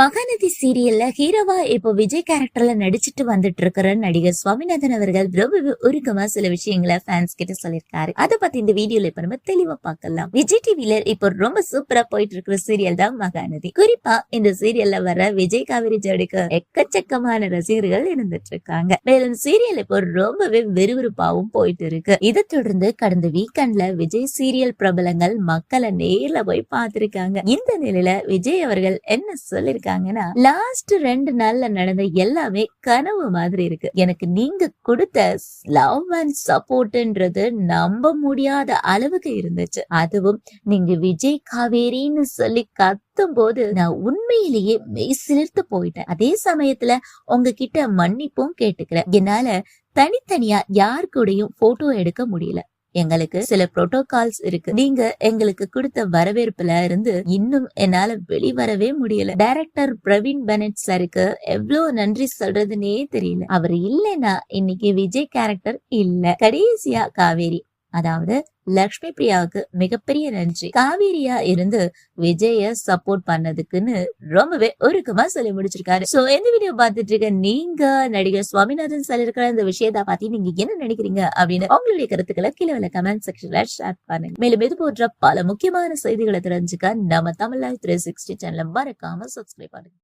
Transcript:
மகாநதி சீரியல்ல ஹீரோவா இப்போ விஜய் கேரக்டர்ல நடிச்சிட்டு வந்துட்டு இருக்கிற நடிகர் சுவாமிநாதன் அவர்கள் ரொம்ப உருக்கமா சில விஷயங்களை ஃபேன்ஸ் கிட்ட சொல்லியிருக்காரு. அதை பத்தி இந்த வீடியோல இப்ப நம்ம தெளிவா பார்க்கலாம். விஜய் டிவில இப்போ ரொம்ப சூப்பரா போயிட்டு இருக்கிற சீரியல் தான் மகாநதி. குறிப்பா இந்த சீரியல்ல வர விஜய் காவிரி ஜோடிக்கு எக்கச்சக்கமான ரசிகர்கள் இருந்துட்டு இருக்காங்க மேலும் சீரியல் இப்போ ரொம்பவே விறுவிறுப்பாவும் போயிட்டு இருக்கு இதை தொடர்ந்து கடந்த வீக்கெண்ட்ல விஜய் சீரியல் பிரபலங்கள் மக்களை நேர்ல போய் பார்த்திருக்காங்க. இந்த நிலையில விஜய் அவர்கள் என்ன இருக்காங்கன்னா லாஸ்ட் ரெண்டு நாள்ல நடந்த எல்லாமே கனவு மாதிரி இருக்கு. எனக்கு நீங்க கொடுத்த லவ் அண்ட் சப்போர்ட்ன்றது நம்ப முடியாத அளவுக்கு இருந்துச்சு. அதுவும் நீங்க விஜய் காவேரின்னு சொல்லி கத்தும் போது நான் உண்மையிலேயே மெய் சிலிர்த்து போயிட்டேன். அதே சமயத்துல உங்ககிட்ட மன்னிப்பும் கேட்டுக்கிறேன். என்னால தனித்தனியா யார் கூடயும் போட்டோ எடுக்க முடியல. எங்களுக்கு சில புரோட்டோகால்ஸ் இருக்கு. நீங்க எங்களுக்கு கொடுத்த வரவேற்புல இருந்து இன்னும் என்னால வெளிவரவே முடியல. டைரக்டர் பிரவீன் பெனட் சாருக்கு எவ்வளவு நன்றி சொல்றதுன்னே தெரியல. அவர் இல்லைன்னா இன்னைக்கு விஜய் கேரக்டர் இல்ல. கடைசியா காவேரி அதாவது லக்ஷ்மி பிரியாவுக்கு மிகப்பெரிய நன்றி. காவேரியா இருந்து விஜய சப்போர்ட் பண்ணதுக்குன்னு ரொம்பவே ஒருக்கமா சொல்லி முடிச்சிருக்காரு. சோ இந்த வீடியோ பார்த்துட்டு இருக்க நீங்க நடிகர் சுவாமிநாதன் சொல்லிருக்கிற இந்த விஷயத்த பத்தி நீங்க என்ன நினைக்கிறீங்க அப்படின்னு உங்களுடைய கருத்துக்களை கீழே உள்ள கமெண்ட் செக்ஷன்ல ஷேர் பண்ணுங்க. மேலும் இது போன்ற பல முக்கியமான செய்திகளை தெரிஞ்சுக்க நம்ம தமிழ் த்ரீ சிக்ஸ்டி சேனலை மறக்காம சப்ஸ்கிரைப் பண்ணுங்க.